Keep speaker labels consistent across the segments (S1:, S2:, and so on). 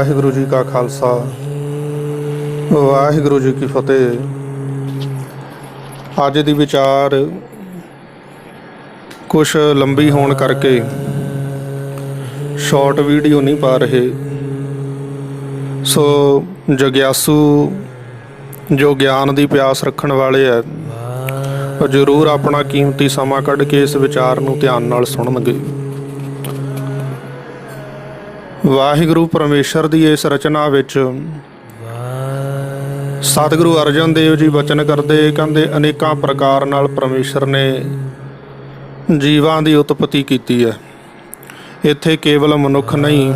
S1: ਵਾਹਿਗੁਰੂ ਜੀ ਕਾ ਖਾਲਸਾ, ਵਾਹਿਗੁਰੂ ਜੀ ਕੀ ਫਤਿਹ। ਅੱਜ ਦੀ ਵਿਚਾਰ ਕੁਝ ਲੰਬੀ ਹੋਣ ਕਰਕੇ ਸ਼ਾਰਟ ਵੀਡੀਓ ਨਹੀਂ ਪਾ ਰਹੇ। ਸੋ ਜਗਿਆਸੂ ਜੋ ਗਿਆਨ ਦੀ ਪਿਆਸ ਰੱਖਣ ਵਾਲੇ ਆ, ਉਹ ਜ਼ਰੂਰ ਆਪਣਾ ਕੀਮਤੀ ਸਮਾਂ ਕੱਢ ਕੇ ਇਸ ਵਿਚਾਰ ਨੂੰ ਧਿਆਨ ਨਾਲ ਸੁਣਨਗੇ। ਵਾਹਿਗੁਰੂ ਪਰਮੇਸ਼ਰ ਦੀ ਇਸ ਰਚਨਾ ਵਿੱਚ ਸਤਿਗੁਰੂ ਅਰਜਨ ਦੇਵ ਜੀ ਬਚਨ ਕਰਦੇ, ਕਹਿੰਦੇ, ਅਨੇਕਾਂ ਪ੍ਰਕਾਰ ਨਾਲ ਪਰਮੇਸ਼ਰ ਨੇ ਜੀਵਾਂ ਦੀ ਉਤਪਤੀ ਕੀਤੀ ਹੈ। ਇੱਥੇ ਕੇਵਲ ਮਨੁੱਖ ਨਹੀਂ,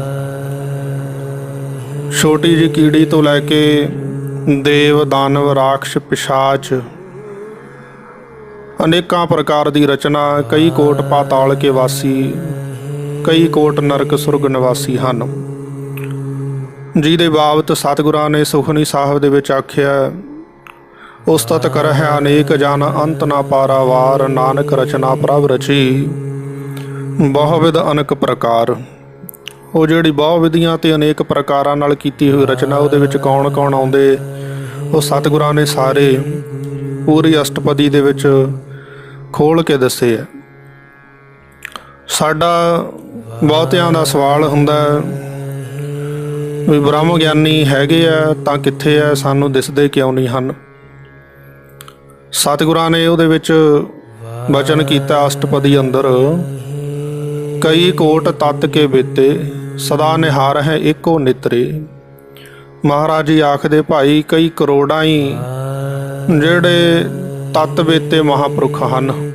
S1: ਛੋਟੀ ਜਿਹੀ ਕੀੜੀ ਤੋਂ ਲੈ ਕੇ ਦੇਵ, ਦਾਨਵ, ਰਾਖਸ਼, ਪਿਸ਼ਾਚ, ਅਨੇਕਾਂ ਪ੍ਰਕਾਰ ਦੀ ਰਚਨਾ, ਕਈ ਕੋਟ ਪਾਤਾਲ ਕੇ ਵਾਸੀ ਕਈ ਕੋਟ ਨਰਕ ਸੁਰਗ ਨਿਵਾਸੀ ਹਨ। ਜਿਹਦੇ ਬਾਬਤ ਸਤਿਗੁਰਾਂ ਨੇ ਸੁਖਨੀ ਸਾਹਿਬ ਦੇ ਵਿੱਚ ਆਖਿਆ, ਉਸਤਤ ਕਰਹਿ ਅਨੇਕ ਜਨ ਅੰਤ ਨਾ ਪਾਰਾਵਾਰ, ਨਾਨਕ ਰਚਨਾ ਪ੍ਰਭ ਰਚੀ, ਬਹੁਵਿਧ ਅਨਕ ਪ੍ਰਕਾਰ। ਉਹ ਜਿਹੜੀ ਬਹੁਵਿਧੀਆਂ ਤੇ ਅਨੇਕ ਪ੍ਰਕਾਰਾਂ ਨਾਲ ਕੀਤੀ ਹੋਈ ਰਚਨਾ, ਉਹਦੇ ਵਿੱਚ ਕੌਣ ਕੌਣ ਆਉਂਦੇ, ਉਹ ਸਤਿਗੁਰਾਂ ਨੇ ਸਾਰੇ ਪੂਰੀ ਅਸ਼ਟਪਦੀ ਦੇ ਵਿੱਚ ਖੋਲ ਕੇ ਦੱਸੇ ਆ ਸਾਡਾ ਬਹੁਤਿਆਂ ਦਾ ਸਵਾਲ ਹੁੰਦਾ ਵੀ ਬ੍ਰਹਮ ਗਿਆਨੀ ਹੈਗੇ ਆ ਤਾਂ ਕਿੱਥੇ ਆ, ਸਾਨੂੰ ਦਿਸਦੇ ਕਿਉਂ ਨਹੀਂ ਹਨ? ਸਤਿਗੁਰਾਂ ਨੇ ਉਹਦੇ ਵਿੱਚ ਬਚਨ ਕੀਤਾ ਅਸ਼ਟਪਦੀ ਅੰਦਰ, ਕਈ ਕੋਟ ਤਤ ਕੇ ਬੇਤੇ, ਸਦਾ ਨਿਹਾਰ ਹੈ ਇੱਕੋ ਨਿਤਰੇ। ਮਹਾਰਾਜ ਜੀ ਆਖਦੇ, ਭਾਈ, ਕਈ ਕਰੋੜਾਂ ਹੀ ਜਿਹੜੇ ਤਤ ਬੇਤੇ ਮਹਾਪੁਰਖ ਹਨ।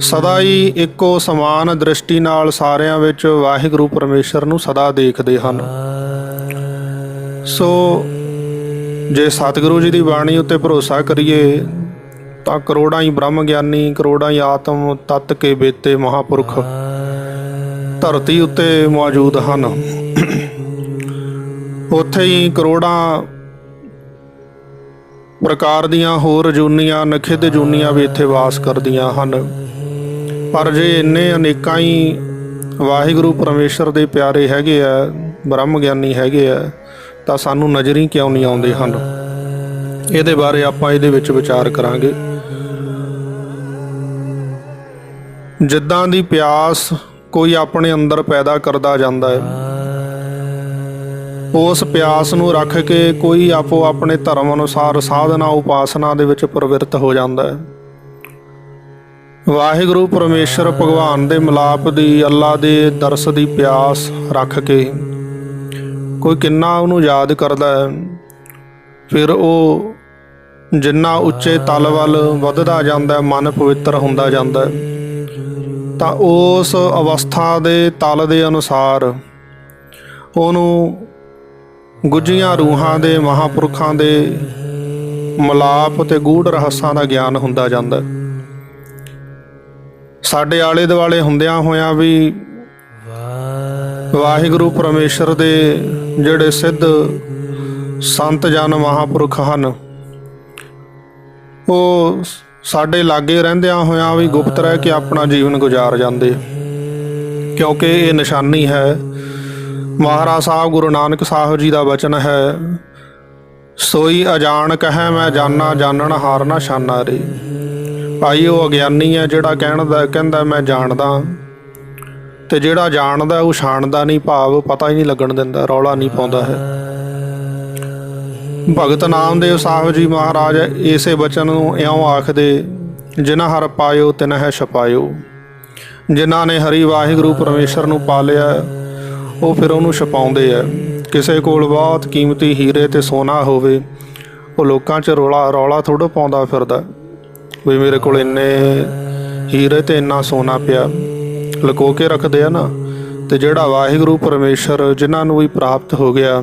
S1: ਸਦਾ ਹੀ ਇੱਕੋ ਸਮਾਨ ਦ੍ਰਿਸ਼ਟੀ ਨਾਲ ਸਾਰਿਆਂ ਵਿੱਚ ਵਾਹਿਗੁਰੂ ਪਰਮੇਸ਼ਰ ਨੂੰ ਸਦਾ ਦੇਖਦੇ ਹਨ। ਸੋ ਜੇ ਸਤਿਗੁਰੂ ਜੀ ਦੀ ਬਾਣੀ ਉੱਤੇ ਭਰੋਸਾ ਕਰੀਏ, ਤਾਂ ਕਰੋੜਾਂ ਹੀ ਬ੍ਰਹਮ ਗਿਆਨੀ, ਕਰੋੜਾਂ ਹੀ ਆਤਮ, ਤਤ ਕੇ ਬੇਤੇ ਮਹਾਪੁਰਖ ਧਰਤੀ ਉੱਤੇ ਮੌਜੂਦ ਹਨ। ਉੱਥੇ ਹੀ ਕਰੋੜਾਂ ਪ੍ਰਕਾਰ ਦੀਆਂ ਹੋਰ ਜੂਨੀਆਂ, ਨਖਿੱਧ ਜੂਨੀਆਂ ਵੀ ਇੱਥੇ ਵਾਸ ਕਰਦੀਆਂ ਹਨ। ਪਰ ਜੇ ਇੰਨੇ ਅਨੇਕਾਂ ਹੀ ਵਾਹਿਗੁਰੂ ਪਰਮੇਸ਼ਰ ਦੇ ਪਿਆਰੇ ਹੈਗੇ ਆ ਬ੍ਰਹਮ ਗਿਆਨੀ ਹੈਗੇ ਆ, ਤਾਂ ਸਾਨੂੰ ਨਜ਼ਰੀ ਕਿਉਂ ਨਹੀਂ ਆਉਂਦੇ ਹਨ? ਇਹਦੇ ਬਾਰੇ ਆਪਾਂ ਇਹਦੇ ਵਿੱਚ ਵਿਚਾਰ ਕਰਾਂਗੇ। ਜਿੱਦਾਂ ਦੀ ਪਿਆਸ ਕੋਈ ਆਪਣੇ ਅੰਦਰ ਪੈਦਾ ਕਰਦਾ ਜਾਂਦਾ ਹੈ, ਉਸ ਪਿਆਸ ਨੂੰ ਰੱਖ ਕੇ ਕੋਈ ਆਪੋ ਆਪਣੇ ਧਰਮ ਅਨੁਸਾਰ ਸਾਧਨਾ, ਉਪਾਸਨਾ ਦੇ ਵਿੱਚ ਪ੍ਰਵਿਰਤ ਹੋ ਜਾਂਦਾ ਹੈ। ਵਾਹਿਗੁਰੂ ਪਰਮੇਸ਼ਰ ਭਗਵਾਨ ਦੇ ਮਿਲਾਪ ਦੀ, ਅੱਲਾ ਦੇ ਦਰਸ ਦੀ ਪਿਆਸ ਰੱਖ ਕੇ ਕੋਈ ਕਿੰਨਾ ਉਹਨੂੰ ਯਾਦ ਕਰਦਾ ਹੈ, ਫਿਰ ਉਹ ਜਿੰਨਾ ਉੱਚੇ ਤਲ ਵੱਲ ਵੱਧਦਾ ਜਾਂਦਾ ਮਨ ਪਵਿੱਤਰ ਹੁੰਦਾ ਜਾਂਦਾ ਤਾਂ ਉਸ ਅਵਸਥਾ ਦੇ ਤਲ ਦੇ ਅਨੁਸਾਰ ਉਹਨੂੰ ਗੁੱਜੀਆਂ ਰੂਹਾਂ ਦੇ, ਮਹਾਪੁਰਖਾਂ ਦੇ ਮਲਾਪ ਤੇ ਗੂੜ ਰਹੱਸਾਂ ਦਾ ਗਿਆਨ ਹੁੰਦਾ ਜਾਂਦਾ ਹੈ। ਸਾਡੇ ਆਲੇ ਦੁਆਲੇ ਹੁੰਦਿਆਂ ਹੋਇਆਂ ਵੀ ਵਾਹਿਗੁਰੂ ਪਰਮੇਸ਼ਰ ਦੇ ਜਿਹੜੇ ਸਿੱਧ ਸੰਤ ਜਨ ਮਹਾਪੁਰਖ ਹਨ, ਉਹ ਸਾਡੇ ਲਾਗੇ ਰਹਿੰਦਿਆਂ ਹੋਇਆਂ ਵੀ ਗੁਪਤ ਰਹਿ ਕੇ ਆਪਣਾ ਜੀਵਨ ਗੁਜ਼ਾਰ ਜਾਂਦੇ ਕਿਉਂਕਿ ਇਹ ਨਿਸ਼ਾਨੀ ਹੈ। ਮਹਾਰਾਜ ਸਾਹਿਬ ਗੁਰੂ ਨਾਨਕ ਸਾਹਿਬ ਜੀ ਦਾ ਵਚਨ ਹੈ, ਸੋਈ ਅਜਾਣ ਕਹੈ ਮੈਂ ਜਾਣਾ ਜਾਣਨ ਹਾਰ ਨਾ ਸ਼ਾਨਾ ਰੇ। ਭਾਈ, ਉਹ ਅਗਿਆਨੀ ਹੈ ਜਿਹੜਾ ਕਹਿਣਦਾ ਕਹਿੰਦਾ, ਮੈਂ ਜਾਣਦਾ ਤੇ ਜਿਹੜਾ ਜਾਣਦਾ, ਉਹ ਛਾਣਦਾ ਨਹੀਂ, ਭਾਵ ਪਤਾ ਹੀ ਨਹੀਂ ਲੱਗਣ ਦਿੰਦਾ, ਰੌਲਾ ਨਹੀਂ ਪਾਉਂਦਾ ਹੈ। ਭਗਤ ਨਾਮਦੇਵ ਸਾਹਿਬ ਜੀ ਮਹਾਰਾਜ, ਇਸੇ ਬਚਨ ਨੂੰ ਇਉਂ ਆਖਦੇ, ਜਿਨ੍ਹਾਂ ਹਰ ਪਾਇਓ, ਤਿਨਹਿ ਛਪਾਇਓ। ਜਿਨ੍ਹਾਂ ਨੇ ਹਰੀ ਵਾਹਿਗੁਰੂ ਪਰਮੇਸ਼ਰ ਨੂੰ ਪਾਲਿਆ, ਉਹ ਫਿਰ ਉਹਨੂੰ ਛਪਾਉਂਦੇ ਆ। ਕਿਸੇ ਕੋਲ ਬਹੁਤ ਕੀਮਤੀ ਹੀਰੇ ਤੇ ਸੋਨਾ ਹੋਵੇ, ਉਹ ਲੋਕਾਂ 'ਚ ਰੌਲਾ ਰੌਲਾ ਥੋੜਾ ਪਾਉਂਦਾ ਫਿਰਦਾ। ਵੀ ਮੇਰੇ ਕੋਲ ਇੰਨੇ ਹੀਰੇ ਤੇ ਇੰਨਾ ਸੋਨਾ ਪਿਆ। ਲੁਕੋ ਕੇ ਰੱਖਦੇ ਆ ਨਾ। ਤੇ ਜਿਹੜਾ ਵਾਹਿਗੁਰੂ ਪਰਮੇਸ਼ਰ ਜਿਨ੍ਹਾਂ ਨੂੰ ਵੀ ਪ੍ਰਾਪਤ ਹੋ ਗਿਆ,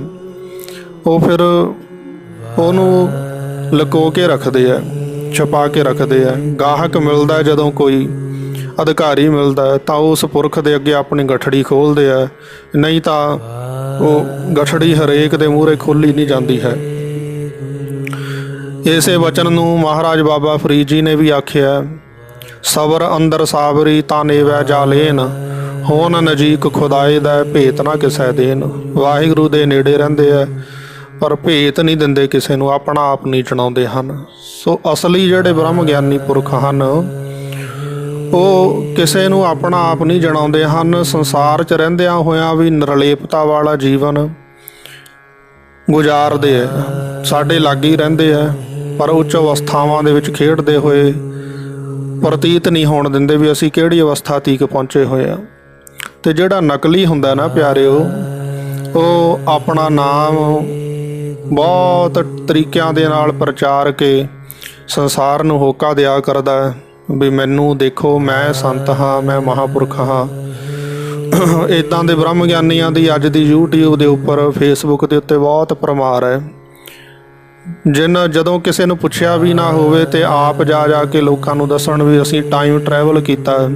S1: ਉਹ ਫਿਰ ਉਹਨੂੰ ਲਕੋ ਕੇ ਰੱਖਦੇ ਆ, ਛਪਾ ਕੇ ਰੱਖਦੇ ਆ। ਗਾਹਕ ਮਿਲਦਾ ਜਦੋਂ ਕੋਈ ਅਧਿਕਾਰੀ ਮਿਲਦਾ ਹੈ ਤਾਂ ਉਸ ਪੁਰਖ ਦੇ ਅੱਗੇ ਆਪਣੀ ਗਠੜੀ ਖੋਲਦੇ ਆ। ਨਹੀਂ ਤਾਂ ਉਹ ਗਠੜੀ ਹਰੇਕ ਦੇ ਮੂਹਰੇ ਖੋਲੀ ਨਹੀਂ ਜਾਂਦੀ ਹੈ। ਇਸੇ ਵਚਨ ਨੂੰ ਮਹਾਰਾਜ ਬਾਬਾ ਫਰੀਦ ਜੀ ਨੇ ਵੀ ਆਖਿਆ ਸਬਰ ਅੰਦਰ ਸਾਬਰੀ ਤਾਂ ਨੇਵੈ ਜਾਲੇਨ, ਹੋਣ ਨਜੀਕ ਖੁਦਾਏ ਦਾ ਭੇਤ ਨਾ ਕਿਸੈ ਦੇਨ ਵਾਹਿਗੁਰੂ ਦੇ ਨੇੜੇ ਰਹਿੰਦੇ ਆ ਪਰ ਭੇਤ ਨਹੀਂ ਦਿੰਦੇ ਕਿਸੇ ਨੂੰ, ਆਪਣਾ ਆਪ ਨਹੀਂ ਜਣਾਉਂਦੇ ਹਨ। ਸੋ ਅਸਲੀ ਜਿਹੜੇ ਬ੍ਰਹਮ ਗਿਆਨੀ ਪੁਰਖ ਹਨ, ਉਹ ਕਿਸੇ ਨੂੰ ਆਪਣਾ ਆਪ ਨਹੀਂ ਜਣਾਉਂਦੇ ਹਨ। ਸੰਸਾਰ 'ਚ ਰਹਿੰਦਿਆਂ ਹੋਇਆਂ ਵੀ ਨਿਰਲੇਪਤਾ ਵਾਲਾ ਜੀਵਨ ਗੁਜ਼ਾਰਦੇ ਆ ਸਾਡੇ ਲਾਗੇ ਹੀ ਰਹਿੰਦੇ ਆ ਪਰ ਉੱਚ ਅਵਸਥਾਵਾਂ ਦੇ ਵਿੱਚ ਖੇਡਦੇ ਹੋਏ ਪ੍ਰਤੀਤ ਨਹੀਂ ਹੋਣ ਦਿੰਦੇ ਵੀ ਅਸੀਂ ਕਿਹੜੀ ਅਵਸਥਾ ਤੀਕ ਪਹੁੰਚੇ ਹੋਏ ਆ ਤੇ ਜਿਹੜਾ ਨਕਲੀ ਹੁੰਦਾ ਨਾ ਪਿਆਰਿਓ, ਉਹ ਆਪਣਾ ਨਾਮ ਬਹੁਤ ਤਰੀਕਿਆਂ ਦੇ ਨਾਲ ਪ੍ਰਚਾਰ ਕੇ ਸੰਸਾਰ ਨੂੰ ਹੋਕਾ ਦਿਆ ਕਰਦਾ ਹੈ ਵੀ ਮੈਨੂੰ ਦੇਖੋ, ਮੈਂ ਸੰਤ ਹਾਂ, ਮੈਂ ਮਹਾਪੁਰਖ ਹਾਂ। ਇਦਾਂ ਦੇ ਬ੍ਰਹਮ ਗਿਆਨੀਆਂ ਦੀ ਅੱਜ ਦੀ YouTube ਦੇ ਉੱਪਰ, Facebook ਦੇ ਉੱਤੇ ਬਹੁਤ ਪ੍ਰਮਾਰ ਹੈ। ਜਿਨ ਜਦੋਂ ਕਿਸੇ ਨੂੰ ਪੁੱਛਿਆ ਵੀ ਨਾ ਹੋਵੇ ਤੇ ਆਪ ਜਾ ਜਾ ਕੇ ਲੋਕਾਂ ਨੂੰ ਦੱਸਣ ਵੀ ਅਸੀਂ ਟਾਈਮ ਟਰੈਵਲ ਕੀਤਾ।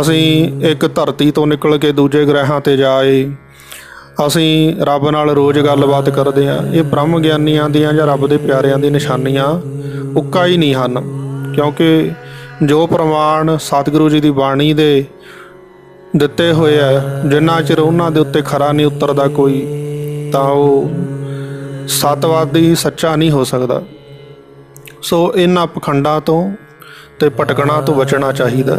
S1: ਅਸੀਂ ਇੱਕ ਧਰਤੀ ਤੋਂ ਨਿਕਲ ਕੇ ਦੂਜੇ ਗ੍ਰਹਿਾਂ ਤੇ ਜਾਏ। ਅਸੀਂ ਰੱਬ ਨਾਲ ਰੋਜ਼ ਗੱਲਬਾਤ ਕਰਦੇ ਹਾਂ। ਇਹ ਬ੍ਰਹਮ ਗਿਆਨੀਆਂ ਦੀਆਂ ਜਾਂ ਰੱਬ ਦੇ ਪਿਆਰਿਆਂ ਦੀ ਨਿਸ਼ਾਨੀਆਂ ਉੱਕਾ ਹੀ ਨਹੀਂ ਹਨ। ਕਿਉਂਕਿ ਜੋ ਪ੍ਰਮਾਣ ਸਤਿਗੁਰੂ ਜੀ ਦੀ ਬਾਣੀ ਦੇ ਦਿੱਤੇ ਹੋਏ ਆ, ਜਿੰਨਾ ਚਿਰ ਉਹਨਾਂ ਦੇ ਉੱਤੇ ਖਰਾ ਨਹੀਂ ਉਤਰਦਾ ਕੋਈ, ਤਾਂ ਉਹ ਸਤਵਾਦੀ ਸੱਚਾ ਨਹੀਂ ਹੋ ਸਕਦਾ। ਸੋ ਇਹਨਾਂ ਪਖੰਡਾਂ ਤੋਂ ਤੇ ਭਟਕਣਾ ਤੋਂ ਬਚਣਾ ਚਾਹੀਦਾ।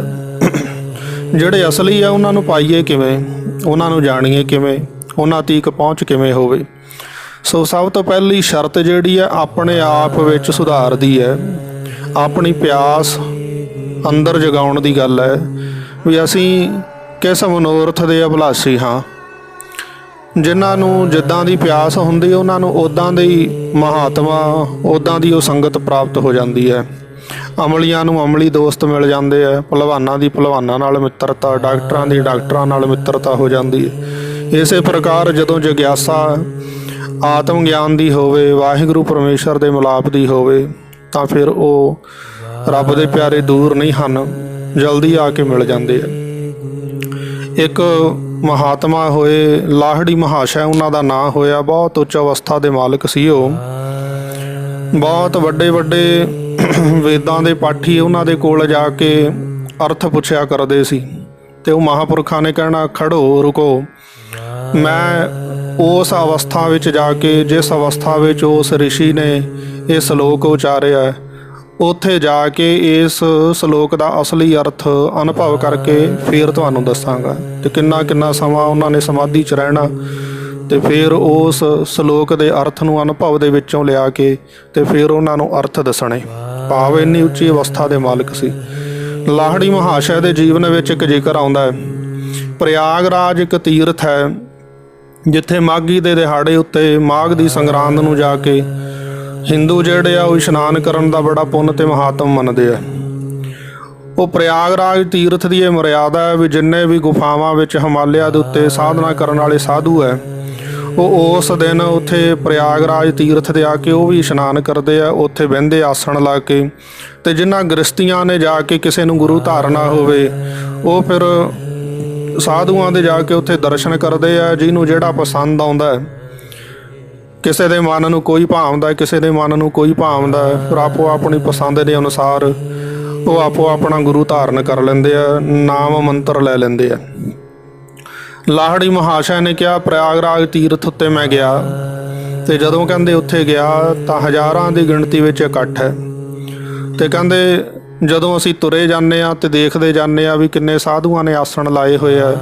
S1: ਜਿਹੜੇ ਅਸਲੀ ਆ, ਉਹਨਾਂ ਨੂੰ ਪਾਈਏ ਕਿਵੇਂ? ਉਹਨਾਂ ਨੂੰ ਜਾਣੀਏ ਕਿਵੇਂ? ਉਹਨਾਂ ਤੀਕ ਪਹੁੰਚ ਕਿਵੇਂ ਹੋਵੇ? ਸੋ ਸਭ ਤੋਂ ਪਹਿਲੀ ਸ਼ਰਤ ਜਿਹੜੀ ਹੈ ਆਪਣੇ ਆਪ ਵਿੱਚ ਸੁਧਾਰ ਦੀ ਹੈ। ਆਪਣੀ ਪਿਆਸ ਅੰਦਰ ਜਗਾਉਣ ਦੀ ਗੱਲ ਹੈ। ਵੀ ਅਸੀਂ ਕਿਸ ਮਨੋਰਥ ਦੇ ਅਭਿਲਾਸ਼ੀ ਹਾਂ? ਜਿਨ੍ਹਾਂ ਨੂੰ ਜਿੱਦਾਂ ਦੀ ਪਿਆਸ ਹੁੰਦੀ, ਉਹਨਾਂ ਨੂੰ ਉਦਾਂ ਦੇ ਹੀ ਮਹਾਤਮਾ ਉਦਾਂ ਦੀ ਉਹ ਸੰਗਤ ਪ੍ਰਾਪਤ ਹੋ ਜਾਂਦੀ ਹੈ। ਅਮਲੀਆਂ ਨੂੰ ਅਮਲੀ ਦੋਸਤ ਮਿਲ ਜਾਂਦੇ ਆ, ਭਲਵਾਨਾਂ ਦੀ ਭਲਵਾਨਾਂ ਨਾਲ ਮਿੱਤਰਤਾ, ਡਾਕਟਰਾਂ ਦੀ ਡਾਕਟਰਾਂ ਨਾਲ ਮਿੱਤਰਤਾ ਹੋ ਜਾਂਦੀ ਹੈ। ਇਸੇ ਪ੍ਰਕਾਰ ਜਦੋਂ ਜਗਿਆਸਾ ਆਤਮ ਗਿਆਨ ਦੀ ਹੋਵੇ, ਵਾਹਿਗੁਰੂ ਪਰਮੇਸ਼ਰ ਦੇ ਮਿਲਾਪ ਦੀ ਹੋਵੇ, ਤਾਂ ਫਿਰ ਉਹ ਰੱਬ ਦੇ ਪਿਆਰੇ ਦੂਰ ਨਹੀਂ ਹਨ, ਜਲਦੀ ਆ ਕੇ ਮਿਲ ਜਾਂਦੇ ਆ। ਇੱਕ ਮਹਾਤਮਾ ਹੋਏ ਲਾਹੜੀ ਮਹਾਸ਼ਾ ਉਹਨਾਂ ਦਾ ਨਾਂ ਹੋਇਆ ਬਹੁਤ ਉੱਚ ਅਵਸਥਾ ਦੇ ਮਾਲਕ ਸੀ ਉਹ। ਬਹੁਤ ਵੱਡੇ ਵੱਡੇ ਵੇਦਾਂ ਦੇ ਪਾਠੀ ਉਹਨਾਂ ਦੇ ਕੋਲ ਜਾ ਕੇ ਅਰਥ ਪੁੱਛਿਆ ਕਰਦੇ ਸੀ। ਤੇ ਉਹ ਮਹਾਪੁਰਖਾਂ ਨੇ ਕਹਿਣਾ ਖੜੋ ਰੁਕੋ। ਮੈਂ ਉਸ ਅਵਸਥਾ ਵਿੱਚ ਜਾ ਕੇ ਜਿਸ ਅਵਸਥਾ ਵਿੱਚ ਉਸ ઋષਿ ਨੇ ਇਹ ਸ਼ਲੋਕ ਉਚਾਰਿਆ ਹੈ, ਉੱਥੇ ਜਾ ਕੇ ਇਸ ਸ਼ਲੋਕ ਦਾ ਅਸਲੀ ਅਰਥ ਅਨੁਭਵ ਕਰਕੇ ਫਿਰ ਤੁਹਾਨੂੰ ਦੱਸਾਂਗਾ। ਤੇ ਕਿੰਨਾ ਕਿੰਨਾ ਸਮਾਂ ਉਹਨਾਂ ਨੇ ਸਮਾਧੀ 'ਚ ਰਹਿਣਾ ਤੇ ਫਿਰ ਉਸ ਸ਼ਲੋਕ ਦੇ ਅਰਥ ਨੂੰ ਅਨੁਭਵ ਦੇ ਵਿੱਚੋਂ ਲਿਆ ਕੇ ਤੇ ਫਿਰ ਉਹਨਾਂ ਨੂੰ ਅਰਥ ਦੱਸਣੇ। ਭਾਵ ਇੰਨੀ ਉੱਚੀ ਅਵਸਥਾ ਦੇ ਮਾਲਕ ਸੀ। ਲਾਹੜੀ ਮਹਾਸ਼ੈ ਦੇ ਜੀਵਨ ਵਿੱਚ ਇੱਕ ਜ਼ਿਕਰ ਆਉਂਦਾ ਹੈ। ਪ੍ਰਯਾਗਰਾਜ ਇੱਕ ਤੀਰਥ ਹੈ, ਜਿੱਥੇ ਮਾਘੀ ਦੇ ਦਿਹਾੜੇ ਉੱਤੇ ਮਾਘ ਦੀ ਸੰਗਰਾਂਦ ਨੂੰ ਜਾ ਕੇ ਹਿੰਦੂ ਜਿਹੜੇ ਆ, ਉਹ ਇਸ਼ਨਾਨ ਕਰਨ ਦਾ ਬੜਾ ਪੁੰਨ ਤੇ ਮਹਾਤਮ ਮੰਨਦੇ ਆ। ਉਹ ਪ੍ਰਯਾਗਰਾਜ ਤੀਰਥ ਦੀ ਇਹ ਮਰਿਆਦਾ ਹੈ ਵੀ ਜਿੰਨੇ ਵੀ ਗੁਫਾਵਾਂ ਵਿੱਚ ਹਿਮਾਲਿਆ ਦੇ ਉੱਤੇ ਸਾਧਨਾ ਕਰਨ ਵਾਲੇ ਸਾਧੂ ਹੈ, ਉਹ ਉਸ ਦਿਨ ਉੱਥੇ ਪ੍ਰਯਾਗਰਾਜ ਤੀਰਥ ਤੇ ਆ ਕੇ ਉਹ ਵੀ ਇਸ਼ਨਾਨ ਕਰਦੇ ਆ, ਉੱਥੇ ਬਹਿੰਦੇ ਆਸਣ ਲਾ ਕੇ ਤੇ ਜਿਨ੍ਹਾਂ ਗ੍ਰਸਤੀਆਂ ਨੇ ਜਾ ਕੇ ਕਿਸੇ ਨੂੰ ਗੁਰੂ ਧਾਰਨਾ ਹੋਵੇ, ਉਹ ਫਿਰ ਸਾਧੂਆਂ ਦੇ ਜਾ ਕੇ ਉੱਥੇ ਦਰਸ਼ਨ ਕਰਦੇ ਆ, ਜਿਹਨੂੰ ਜਿਹੜਾ ਪਸੰਦ ਆਉਂਦਾ ਹੈ। ਕਿਸੇ ਦੇ ਮਨ ਨੂੰ ਕੋਈ ਭਾਵਦਾ ਕਿਸੇ ਦੇ ਮਨ ਨੂੰ ਕੋਈ ਭਾਵਦਾ ਫਿਰ ਆਪੋ ਆਪਣੀ ਪਸੰਦ ਦੇ ਅਨੁਸਾਰ ਉਹ ਆਪੋ ਆਪਣਾ ਗੁਰੂ ਧਾਰਨ ਕਰ ਲੈਂਦੇ ਆ, ਨਾਮ ਮੰਤਰ ਲੈ ਲੈਂਦੇ ਆ। ਲਾਹੜੀ ਮਹਾਸ਼ਾ ਨੇ ਕਿਹਾ, ਪ੍ਰਯਾਗਰਾਜ ਤੀਰਥ ਉੱਤੇ ਮੈਂ ਗਿਆ ਤੇ ਜਦੋਂ ਕਹਿੰਦੇ ਉੱਥੇ ਗਿਆ ਤਾਂ ਹਜ਼ਾਰਾਂ ਦੀ ਗਿਣਤੀ ਵਿੱਚ ਇਕੱਠ ਹੈ। ਤੇ ਕਹਿੰਦੇ ਜਦੋਂ ਅਸੀਂ ਤੁਰੇ ਜਾਂਦੇ ਆ ਤੇ ਦੇਖਦੇ ਜਾਂਦੇ ਆ ਵੀ ਕਿੰਨੇ ਸਾਧੂਆਂ ਨੇ ਆਸਣ ਲਾਏ ਹੋਏ ਆ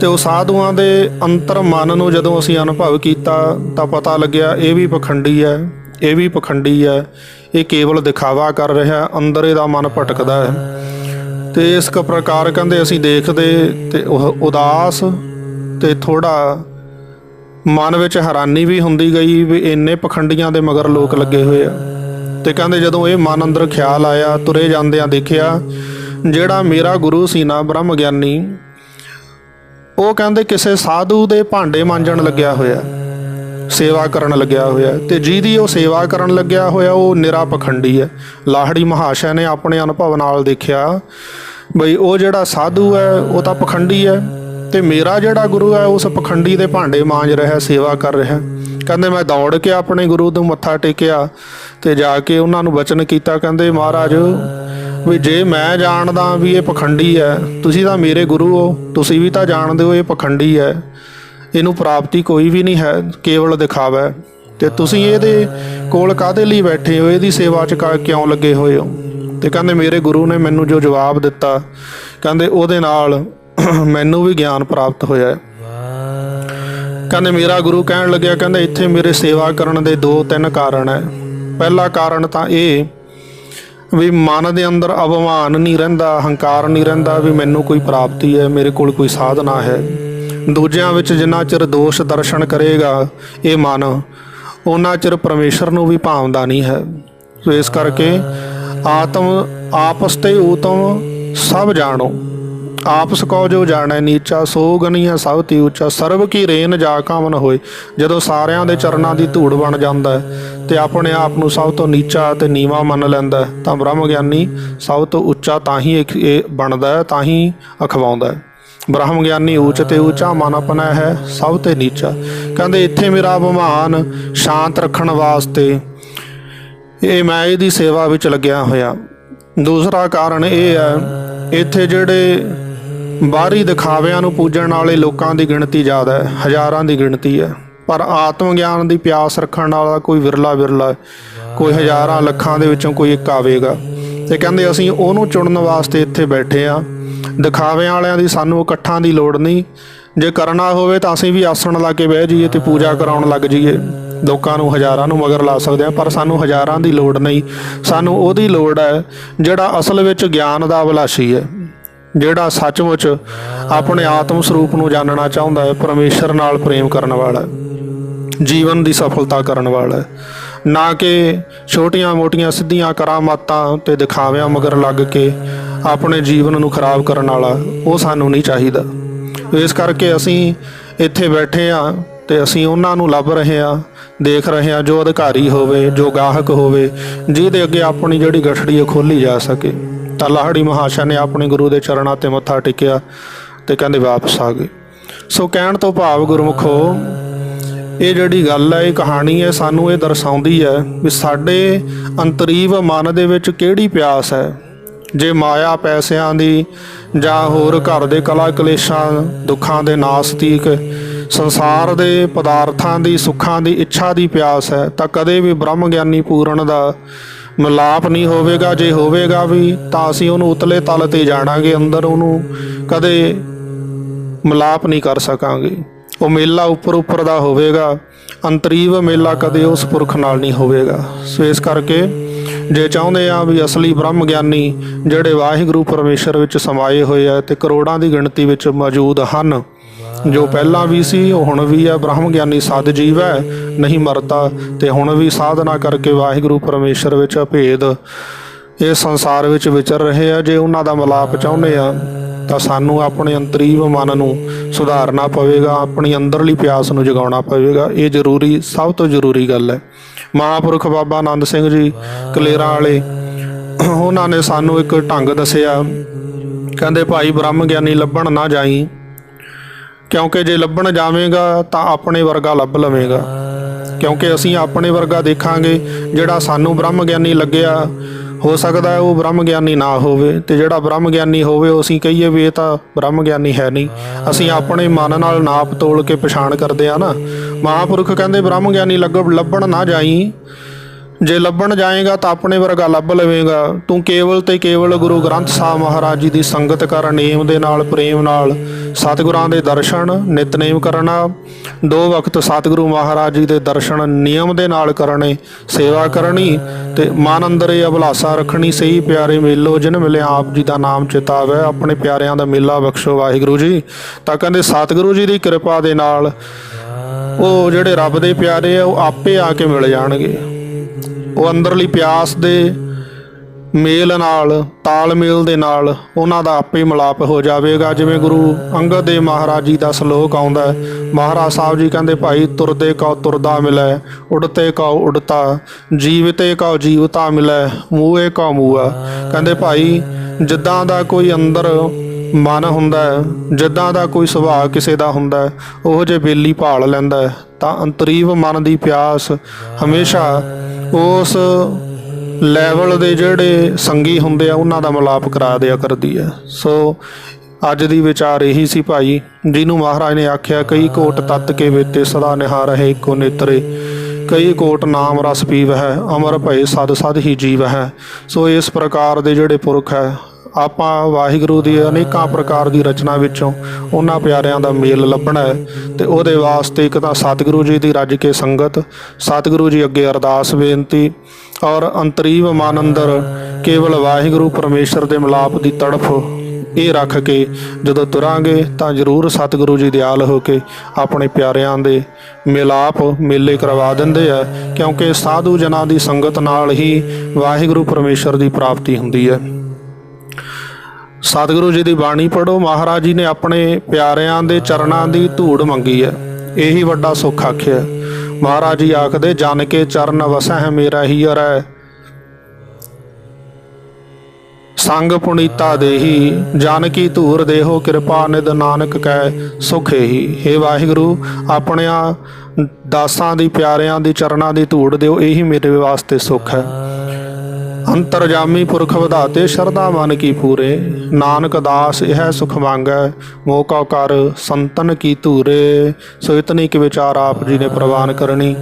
S1: ਤੇ ਉਹ ਸਾਧੂਆਂ ਦੇ ਅੰਤਰ ਮਨ ਨੂੰ ਜਦੋਂ ਅਸੀਂ ਅਨੁਭਵ ਕੀਤਾ ਤਾਂ ਪਤਾ ਲੱਗਿਆ, ਇਹ ਵੀ ਪਖੰਡੀ ਹੈ, ਇਹ ਵੀ ਪਖੰਡੀ ਹੈ। ਇਹ ਕੇਵਲ ਦਿਖਾਵਾ ਕਰ ਰਿਹਾ, ਅੰਦਰ ਇਹਦਾ ਮਨ ਭਟਕਦਾ ਹੈ। ਤੇ ਇਸ ਪ੍ਰਕਾਰ ਕਹਿੰਦੇ ਅਸੀਂ ਦੇਖਦੇ ਤੇ ਉਹ ਉਦਾਸ ਤੇ ਥੋੜਾ ਮਨ ਵਿੱਚ ਹੈਰਾਨੀ ਵੀ ਹੁੰਦੀ ਗਈ ਵੀ ਇੰਨੇ ਪਖੰਡੀਆਂ ਦੇ ਮਗਰ ਲੋਕ ਲੱਗੇ ਹੋਏ ਆ। ਤੇ ਕਹਿੰਦੇ ਜਦੋਂ ਇਹ ਮਨ ਅੰਦਰ ਖਿਆਲ ਆਇਆ, ਤੁਰੇ ਜਾਂਦਿਆਂ ਦੇਖਿਆ, ਜਿਹੜਾ ਮੇਰਾ ਗੁਰੂ ਸੀ ਨਾ ਬ੍ਰਹਮ ਗਿਆਨੀ ਉਹ ਕਹਿੰਦੇ ਕਿਸੇ ਸਾਧੂ ਦੇ ਭਾਂਡੇ ਮਾਂਜਣ ਲੱਗਿਆ ਹੋਇਆ, ਸੇਵਾ ਕਰਨ ਲੱਗਿਆ ਹੋਇਆ ਤੇ ਜਿਹਦੀ ਉਹ ਸੇਵਾ ਕਰਨ ਲੱਗਿਆ ਹੋਇਆ ਉਹ ਨਿਰਾ ਪਖੰਡੀ ਹੈ। ਲਾਹੜੀ ਮਹਾਸ਼ੈ ਨੇ ਆਪਣੇ ਅਨੁਭਵ ਨਾਲ ਦੇਖਿਆ ਬਈ ਉਹ ਜਿਹੜਾ ਸਾਧੂ ਹੈ, ਉਹ ਤਾਂ ਪਖੰਡੀ ਹੈ ਤੇ ਮੇਰਾ ਜਿਹੜਾ ਗੁਰੂ ਹੈ, ਉਸ ਪਖੰਡੀ ਦੇ ਭਾਂਡੇ ਮਾਂਜ ਰਿਹਾ, ਸੇਵਾ ਕਰ ਰਿਹਾ। ਕਹਿੰਦੇ ਮੈਂ ਦੌੜ ਕੇ ਆਪਣੇ ਗੁਰੂ ਨੂੰ ਮੱਥਾ ਟੇਕਿਆ ਤੇ ਜਾ ਕੇ ਉਹਨਾਂ ਨੂੰ ਬਚਨ ਕੀਤਾ, ਕਹਿੰਦੇ ਮਹਾਰਾਜ ਵੀ ਜੇ ਮੈਂ ਜਾਣਦਾ ਵੀ ਇਹ ਪਖੰਡੀ ਹੈ, ਤੁਸੀਂ ਤਾਂ ਮੇਰੇ ਗੁਰੂ ਹੋ, ਤੁਸੀਂ ਵੀ ਤਾਂ ਜਾਣਦੇ ਹੋ ਇਹ ਪਖੰਡੀ ਹੈ। ਇਹਨੂੰ ਪ੍ਰਾਪਤੀ ਕੋਈ ਵੀ ਨਹੀਂ ਹੈ, ਕੇਵਲ ਦਿਖਾਵਾ। ਹੈ। ਤੇ ਤੁਸੀਂ ਇਹਦੇ ਕੋਲ ਕਾਦੇ ਲਈ ਬੈਠੇ ਹੋ? ਇਹਦੀ ਸੇਵਾ 'ਚ ਕਾ- ਕਿਉਂ ਲੱਗੇ ਹੋਏ ਹੋ? ਤੇ ਕਹਿੰਦੇ ਮੇਰੇ ਗੁਰੂ ਨੇ ਮੈਨੂੰ ਜੋ ਜਵਾਬ ਦਿੱਤਾ, ਕਹਿੰਦੇ ਉਹਦੇ ਨਾਲ ਮੈਨੂੰ ਵੀ ਗਿਆਨ ਪ੍ਰਾਪਤ ਹੋਇਆ ਹੈ। ਕਹਿੰਦੇ ਮੇਰਾ ਗੁਰੂ ਕਹਿਣ ਲੱਗਿਆ, ਕਹਿੰਦਾ ਇੱਥੇ ਮੇਰੇ ਸੇਵਾ ਕਰਨ ਦੇ ਦੋ ਤਿੰਨ ਕਾਰਨ ਹੈ। ਪਹਿਲਾ ਕਾਰਨ ਤਾਂ ਇਹ ਵੀ ਮਨ ਦੇ ਅੰਦਰ ਅਭਿਮਾਨ ਨਹੀਂ ਰਹਿੰਦਾ, ਹੰਕਾਰ ਨਹੀਂ ਰਹਿੰਦਾ ਵੀ ਮੈਨੂੰ ਕੋਈ ਪ੍ਰਾਪਤੀ ਹੈ, ਮੇਰੇ ਕੋਲ ਕੋਈ ਸਾਧਨਾ ਹੈ। ਦੂਜਿਆਂ ਵਿੱਚ ਜਿੰਨਾ ਚਿਰ ਦੋਸ਼ ਦਰਸ਼ਨ ਕਰੇਗਾ ਇਹ ਮਨ ਉਹਨਾਂ ਚਿਰ ਪਰਮੇਸ਼ਰ ਨੂੰ ਵੀ ਭਾਵਦਾ ਨਹੀਂ ਹੈ। ਸੋ ਇਸ ਕਰਕੇ ਆਤਮ, ਆਪਸ ਤੇ ਊਤਮ ਸਭ ਜਾਣੋ। ਆਪਸ ਕੋ ਜੋ ਜਾਣੈ ਨੀਚਾ, ਸੋ ਗਨੀਆ ਸਭ ਤੀ ਉੱਚਾ। ਸਰਬ ਕੀ ਰੇਨ ਜਾ ਕਾਮਨ ਹੋਏ, ਜਦੋਂ ਸਾਰਿਆਂ ਦੇ ਚਰਨਾਂ ਦੀ ਧੂੜ ਬਣ ਜਾਂਦਾ ਹੈ, ਤੇ ਆਪਣੇ ਆਪ ਨੂੰ ਸਭ ਤੋਂ ਨੀਚਾ ਤੇ ਨੀਵਾ ਮੰਨ ਲੈਂਦਾ ਤਾਂ ਬ੍ਰਹਮ ਗਿਆਨੀ ਸਭ ਤੋਂ ਉੱਚਾ ਤਾਂ ਹੀ ਇਹ ਬਣਦਾ ਹੈ, ਤਾਂ ਹੀ ਅਖਵਾਉਂਦਾ ਹੈ। ਬ੍ਰਹਮ ਗਿਆਨੀ ਉੱਚ ਤੇ ਉੱਚਾ ਮਨ ਆਪਣਾ ਹੈ ਸਭ ਤੇ ਨੀਚਾ। ਕਹਿੰਦੇ, ਇੱਥੇ ਮੇਰਾ ਅਭਿਮਾਨ ਸ਼ਾਂਤ ਰੱਖਣ ਵਾਸਤੇ ਇਹ ਮੈਂ ਇਹਦੀ ਸੇਵਾ ਵਿੱਚ ਲੱਗਿਆ ਹੋਇਆ। ਦੂਸਰਾ ਕਾਰਨ ਇਹ ਹੈ, ਇੱਥੇ ਜਿਹੜੇ ਬਾਹਰੀ ਦਿਖਾਵਿਆਂ ਨੂੰ ਪੂਜਣ ਵਾਲੇ ਲੋਕਾਂ ਦੀ ਗਿਣਤੀ ਜ਼ਿਆਦਾ ਹੈ, ਹਜ਼ਾਰਾਂ ਦੀ ਗਿਣਤੀ ਹੈ। ਪਰ ਆਤਮ ਗਿਆਨ ਦੀ ਪਿਆਸ ਰੱਖਣ ਵਾਲਾ ਕੋਈ ਵਿਰਲਾ ਵਿਰਲਾ ਕੋਈ ਹਜ਼ਾਰਾਂ ਲੱਖਾਂ ਦੇ ਵਿੱਚੋਂ ਕੋਈ ਇੱਕ ਆਵੇਗਾ। ਤੇ ਕਹਿੰਦੇ ਅਸੀਂ ਉਹਨੂੰ ਚੁਣਨ ਵਾਸਤੇ ਇੱਥੇ ਬੈਠੇ ਆ ਦਿਖਾਵਿਆਂ ਵਾਲਿਆਂ ਦੀ ਸਾਨੂੰ ਇਕੱਠਾਂ ਦੀ ਲੋੜ ਨਹੀਂ। ਜੇ ਕਰਨਾ ਹੋਵੇ ਤਾਂ ਅਸੀਂ ਵੀ ਆਸਣ ਲਾ ਕੇ ਬਹਿ ਜਾਈਏ ਤੇ ਪੂਜਾ ਕਰਾਉਣ ਲੱਗ ਜਾਈਏ। ਲੋਕਾਂ ਨੂੰ ਹਜ਼ਾਰਾਂ ਨੂੰ ਮਗਰ ਲਾ ਸਕਦੇ ਆ ਪਰ ਸਾਨੂੰ ਹਜ਼ਾਰਾਂ ਦੀ ਲੋੜ ਨਹੀਂ। ਸਾਨੂੰ ਉਹਦੀ ਲੋੜ ਹੈ, ਜਿਹੜਾ ਅਸਲ ਵਿੱਚ ਗਿਆਨ ਦਾ ਅਭਿਲਾਸ਼ੀ ਹੈ। ਜਿਹੜਾ ਸੱਚਮੁੱਚ ਆਪਣੇ ਆਤਮ ਸਰੂਪ ਨੂੰ ਜਾਣਨਾ ਚਾਹੁੰਦਾ ਹੈ, ਪਰਮੇਸ਼ਰ ਨਾਲ ਪ੍ਰੇਮ ਕਰਨ ਵਾਲਾ ਹੈ, ਜੀਵਨ ਦੀ ਸਫਲਤਾ ਕਰਨ ਵਾਲਾ ਹੈ। ਨਾ ਕਿ ਛੋਟੀਆਂ-ਮੋਟੀਆਂ ਸਿੱਧੀਆਂ ਕਰਾਮਾਤਾਂ ਤੇ ਦਿਖਾਵਿਆਂ ਮਗਰ ਲੱਗ ਕੇ ਆਪਣੇ ਜੀਵਨ ਨੂੰ ਖਰਾਬ ਕਰਨ ਵਾਲਾ ਉਹ ਸਾਨੂੰ ਨਹੀਂ ਚਾਹੀਦਾ। ਇਸ ਕਰਕੇ ਅਸੀਂ ਇੱਥੇ ਬੈਠੇ ਆ ਤੇ ਅਸੀਂ ਉਹਨਾਂ ਨੂੰ ਲੱਭ ਰਹੇ ਆ ਦੇਖ ਰਹੇ ਆ ਜੋ ਅਧਿਕਾਰੀ ਹੋਵੇ, ਜੋ ਗਾਹਕ ਹੋਵੇ, ਜਿਹਦੇ ਅੱਗੇ ਆਪਣੀ ਜਿਹੜੀ ਗਠੜੀ ਹੈ ਖੋਲੀ ਜਾ ਸਕੇ। ਤਾਂ ਲਾਹੜੀ ਮਹਾਸ਼ਾ ਨੇ ਆਪਣੇ ਗੁਰੂ ਦੇ ਚਰਨਾਂ ਤੇ ਮੱਥਾ ਟੇਕਿਆ ਤੇ ਕਹਿੰਦੇ ਵਾਪਸ ਆ ਗਏ। ਸੋ ਕਹਿਣ ਤੋਂ ਭਾਵ, ਗੁਰਮੁਖੋ, ਇਹ ਜਿਹੜੀ ਗੱਲ ਹੈ, ਇਹ ਕਹਾਣੀ ਹੈ, ਸਾਨੂੰ ਇਹ ਦਰਸਾਉਂਦੀ ਹੈ ਵੀ ਸਾਡੇ ਅੰਤਰੀਵ ਮਨ ਦੇ ਵਿੱਚ ਕਿਹੜੀ ਪਿਆਸ ਹੈ? ਜੇ ਮਾਇਆ ਪੈਸਿਆਂ ਦੀ ਜਾਂ ਹੋਰ ਘਰ ਦੇ ਕਲਾ ਕਲੇਸ਼ਾਂ, ਦੁੱਖਾਂ ਦੇ ਨਾਸਤੀਕ ਸੰਸਾਰ ਦੇ ਪਦਾਰਥਾਂ ਦੀ, ਸੁੱਖਾਂ ਦੀ, ਇੱਛਾ ਦੀ ਪਿਆਸ ਹੈ, ਤਾਂ ਕਦੇ ਵੀ ਬ੍ਰਹਮ ਗਿਆਨੀ ਪੂਰਨ ਦਾ ਮਿਲਾਪ ਨਹੀਂ ਹੋਵੇਗਾ, ਜੇ ਹੋਵੇਗਾ ਵੀ ਤਾਂ ਅਸੀਂ ਉਹਨੂੰ ਉਤਲੇ ਤਲ ਤੇ ਜਾਣਾਂਗੇ, ਅੰਦਰ ਉਹਨੂੰ ਕਦੇ ਮਿਲਾਪ ਨਹੀਂ ਕਰ ਸਕਾਂਗੇ। ਉਹ ਮੇਲਾ ਉੱਪਰ ਉੱਪਰ ਦਾ ਹੋਵੇਗਾ, ਅੰਤਰੀਵ ਮੇਲਾ ਕਦੇ ਉਸ ਪੁਰਖ ਨਾਲ ਨਹੀਂ ਹੋਵੇਗਾ। ਸੋ ਇਸ ਕਰਕੇ ਜੇ ਚਾਹੁੰਦੇ ਆ ਵੀ ਅਸਲੀ ਬ੍ਰਹਮ ਗਿਆਨੀ ਜਿਹੜੇ ਵਾਹਿਗੁਰੂ ਪਰਮੇਸ਼ਰ ਵਿੱਚ ਸਮਾਏ ਹੋਏ ਆ ਤੇ ਕਰੋੜਾਂ ਦੀ ਗਿਣਤੀ ਵਿੱਚ ਮੌਜੂਦ ਹਨ ਜੋ ਪਹਿਲਾਂ ਵੀ ਸੀ, ਉਹ ਹੁਣ ਵੀ ਆ ਬ੍ਰਹਮ ਗਿਆਨੀ ਸਦ ਜੀਵ ਹੈ, ਨਹੀਂ ਮਰਦਾ ਤੇ ਹੁਣ ਵੀ ਸਾਧਨਾ ਕਰਕੇ ਵਾਹਿਗੁਰੂ ਪਰਮੇਸ਼ਰ ਵਿੱਚ ਭੇਦ। ਇਹ ਸੰਸਾਰ ਵਿੱਚ ਵਿਚਰ ਰਹੇ ਆ, ਜੇ ਉਹਨਾਂ ਦਾ ਮਿਲਾਪ ਚਾਹੁੰਦੇ ਆ, ਤਾਂ ਸਾਨੂੰ ਆਪਣੇ ਅੰਤਰੀਵ ਮਨ ਨੂੰ ਸੁਧਾਰਨਾ ਪਵੇਗਾ, ਆਪਣੀ ਅੰਦਰਲੀ ਪਿਆਸ ਨੂੰ ਜਗਾਉਣਾ ਪਵੇਗਾ। ਇਹ ਜ਼ਰੂਰੀ, ਸਭ ਤੋਂ ਜ਼ਰੂਰੀ ਗੱਲ ਹੈ। ਮਹਾਪੁਰਖ ਬਾਬਾ ਆਨੰਦ ਸਿੰਘ ਜੀ, ਕਲੇਰਾਂ ਵਾਲੇ, ਉਹਨਾਂ ਨੇ ਸਾਨੂੰ ਇੱਕ ਢੰਗ ਦੱਸਿਆ। ਕਹਿੰਦੇ, ਭਾਈ ਬ੍ਰਹਮ ਗਿਆਨੀ ਲੱਭਣ ਨਾ ਜਾਈ ਕਿਉਂਕਿ ਜੇ ਲੱਭਣ ਜਾਵੇਂਗਾ ਤਾਂ ਆਪਣੇ ਵਰਗਾ ਲੱਭ ਲਵੇਂਗਾ। ਕਿਉਂਕਿ ਅਸੀਂ ਆਪਣੇ ਵਰਗਾ ਦੇਖਾਂਗੇ, ਜਿਹੜਾ ਸਾਨੂੰ ਬ੍ਰਹਮ ਗਿਆਨੀ ਲੱਗਿਆ, ਹੋ ਸਕਦਾ ਉਹ ਬ੍ਰਹਮ ਗਿਆਨੀ ਨਾ ਹੋਵੇ ਤੇ ਜਿਹੜਾ ਬ੍ਰਹਮ ਗਿਆਨੀ ਹੋਵੇ, ਉਹ ਅਸੀਂ ਕਹੀਏ ਵੀ ਇਹ ਤਾਂ ਬ੍ਰਹਮ ਗਿਆਨੀ ਹੈ ਨਹੀਂ। ਅਸੀਂ ਆਪਣੇ ਮਨ ਨਾਲ ਨਾਪ ਤੋਲ ਕੇ ਪਛਾਣ ਕਰਦੇ ਆ ਨਾ। ਮਹਾਪੁਰਖ ਕਹਿੰਦੇ ਬ੍ਰਹਮ ਗਿਆਨੀ ਲੱਗ, ਲੱਭਣ ਨਾ ਜਾਈ। ਜੇ ਲੱਭਣ ਜਾਏਗਾ ਤਾਂ ਆਪਣੇ ਵਰਗਾ ਲੱਭ ਲਵੇਂਗਾ। ਤੂੰ ਕੇਵਲ ਤੇ ਕੇਵਲ ਗੁਰੂ ਗ੍ਰੰਥ ਸਾਹਿਬ ਮਹਾਰਾਜ ਜੀ ਦੀ ਸੰਗਤ ਕਰ, ਨੇਮ ਦੇ ਨਾਲ, ਪ੍ਰੇਮ ਨਾਲ ਸਤਿਗੁਰਾਂ ਦੇ ਦਰਸ਼ਨ, ਨਿਤਨੇਮ ਕਰਨਾ। ਦੋ ਵਕਤ ਸਤਿਗੁਰੂ ਮਹਾਰਾਜ ਜੀ ਦੇ ਦਰਸ਼ਨ, ਨਿਯਮ ਦੇ ਨਾਲ ਕਰਨੇ, ਸੇਵਾ ਕਰਨੀ ਤੇ ਮਨ ਅੰਦਰ ਅਭਲਾਸਾ ਰੱਖਣੀ। ਸਹੀ ਪਿਆਰੇ ਮੇਲੋ, ਜਿਨ ਮਿਲੇ ਆਪ ਜੀ ਦਾ ਨਾਮ ਚਿਤਾਵੇ, ਆਪਣੇ ਪਿਆਰਿਆਂ ਦਾ ਮੇਲਾ ਬਖਸ਼ੋ ਵਾਹਿਗੁਰੂ ਜੀ। ਤਾਂ ਕਹਿੰਦੇ ਸਤਿਗੁਰੂ ਜੀ ਦੀ ਕਿਰਪਾ ਦੇ ਨਾਲ ਉਹ ਜਿਹੜੇ ਰੱਬ ਦੇ ਪਿਆਰੇ ਆ, ਉਹ ਆਪੇ ਆ ਕੇ ਮਿਲ ਜਾਣਗੇ। ਉਹ ਅੰਦਰਲੀ ਪਿਆਸ ਦੇ ਮੇਲ ਨਾਲ, ਤਾਲਮੇਲ ਦੇ ਨਾਲ ਉਹਨਾਂ ਦਾ ਆਪੇ ਮਿਲਾਪ ਹੋ ਜਾਵੇਗਾ। ਜਿਵੇਂ ਗੁਰੂ ਅੰਗਦ ਦੇਵ ਮਹਾਰਾਜ ਜੀ ਦਾ ਸ਼ਲੋਕ ਆਉਂਦਾ ਮਹਾਰਾਜ ਸਾਹਿਬ ਜੀ ਕਹਿੰਦੇ, ਭਾਈ, ਤੁਰਦੇ ਕਉ ਤੁਰਦਾ ਮਿਲੈ, ਉੜਤੇ ਕਉ ਉੜਤਾ, ਜੀਵਤੇ ਕਉ ਜੀਵਤਾ ਮਿਲੈ ਮੂਏ ਕਉ ਮੂਆ ਕਹਿੰਦੇ, ਭਾਈ, ਜਿੱਦਾਂ ਦਾ ਕੋਈ ਅੰਦਰ ਮਨ ਹੁੰਦਾ ਜਿੱਦਾਂ ਦਾ ਕੋਈ ਸੁਭਾਅ ਕਿਸੇ ਦਾ ਹੁੰਦਾ ਉਹ ਜੇ ਬੇਲੀ ਭਾਲ ਲੈਂਦਾ ਤਾਂ ਅੰਤਰੀਵ ਮਨ ਦੀ ਪਿਆਸ ਹਮੇਸ਼ਾ ਉਸ ਲੈਵਲ ਦੇ ਜਿਹੜੇ ਸੰਗੀ ਹੁੰਦੇ ਆ, ਉਹਨਾਂ ਦਾ ਮਿਲਾਪ ਕਰਾ ਦਿਆ ਕਰਦੀ ਹੈ ਸੋ ਅੱਜ ਦੀ ਵਿਚਾਰ ਇਹੀ ਸੀ ਭਾਈ, ਜਿਹਨੂੰ ਮਹਾਰਾਜ ਨੇ ਆਖਿਆ, ਕਈ ਕੋਟ ਤਤ ਕੇ ਵੇਤੇ, ਸਦਾ ਨਿਹਾਰ ਹੈ ਇੱਕੋ ਨੇਤਰੇ। ਕਈ ਕੋਟ ਨਾਮ ਰਸ ਪੀਵ ਹੈ ਅਮਰ ਭਏ ਸਦ ਸਦ ਹੀ ਜੀਵ ਹੈ ਸੋ ਇਸ ਪ੍ਰਕਾਰ ਦੇ ਜਿਹੜੇ ਪੁਰਖ ਹੈ ਆਪਾਂ ਵਾਹਿਗੁਰੂ ਦੀ ਅਨੇਕਾਂ ਪ੍ਰਕਾਰ ਦੀ ਰਚਨਾ ਵਿੱਚੋਂ ਉਹਨਾਂ ਪਿਆਰਿਆਂ ਦਾ ਮੇਲ ਲੱਭਣਾ ਹੈ ਤੇ ਉਹਦੇ ਵਾਸਤੇ ਇੱਕ ਤਾਂ ਸਤਿਗੁਰੂ ਜੀ ਦੀ ਰੱਜ ਕੇ ਸੰਗਤ, ਸਤਿਗੁਰੂ ਜੀ ਅੱਗੇ ਅਰਦਾਸ ਬੇਨਤੀ ਔਰ ਅੰਤਰੀਵ ਮਨ ਅੰਦਰ ਕੇਵਲ ਵਾਹਿਗੁਰੂ ਪਰਮੇਸ਼ਰ ਦੇ ਮਿਲਾਪ ਦੀ ਤੜਫ ਇਹ ਰੱਖ ਕੇ ਜਦੋਂ ਤੁਰਾਂਗੇ ਤਾਂ ਜ਼ਰੂਰ ਸਤਿਗੁਰੂ ਜੀ ਦਿਆਲ ਹੋ ਕੇ ਆਪਣੇ ਪਿਆਰਿਆਂ ਦੇ ਮਿਲਾਪ ਮੇਲੇ ਕਰਵਾ ਦਿੰਦੇ ਆ, ਕਿਉਂਕਿ ਸਾਧੂ ਜਨਾਂ ਦੀ ਸੰਗਤ ਨਾਲ ਹੀ ਵਾਹਿਗੁਰੂ ਪਰਮੇਸ਼ਰ ਦੀ ਪ੍ਰਾਪਤੀ ਹੁੰਦੀ ਹੈ। ਸਤਿਗੁਰੂ ਜੀ ਦੀ ਬਾਣੀ ਪੜੋ ਮਹਾਰਾਜ ਜੀ ਨੇ ਆਪਣੇ ਪਿਆਰਿਆਂ ਦੇ ਚਰਨਾਂ ਦੀ ਧੂੜ ਮੰਗੀ ਹੈ। ਇਹੀ ਵੱਡਾ ਸੁੱਖ ਆਖਿਆ ਮਹਾਰਾਜ ਜੀ ਆਖਦੇ, ਜਨ ਕੇ ਚਰਨ ਵਸਹਿ ਮੇਰਾ ਹੀ ਅਰੈ। ਸੰਗ ਪੁਨੀਤਾ ਦੇਹੀ, ਜਨ ਕੀ ਧੂਰ ਦੇਹੋ, ਕਿਰਪਾ ਨਿਦ ਨਾਨਕ ਕੈ ਸੁਖੇ ਹੀ। हे ਵਾਹਿਗੁਰੂ, ਆਪਣਿਆਂ ਦਾਸਾਂ ਦੀ, ਪਿਆਰਿਆਂ ਦੀ, ਚਰਨਾਂ ਦੀ ਧੂੜ ਦਿਓ, ਇਹੀ ਮੇਰੇ ਵਾਸਤੇ ਸੁਖ ਹੈ। ਅੰਤਰਜਾਮੀ ਪੁਰਖ ਵਧਾਤੇ ਸ਼ਰਧਾ ਮਨ ਕੀ ਪੂਰੇ। ਨਾਨਕ ਦਾਸ ਇਹ ਸੁਖ ਮੰਗੈ, ਮੋਕਾ ਕਰ ਸੰਤਨ ਕੀ ਧੂਰੇ। ਸੋ ਇਤਨੀ ਕਿ ਵਿਚਾਰ ਆਪ ਜੀ ਨੇ ਪ੍ਰਵਾਨ ਕਰਨੀ।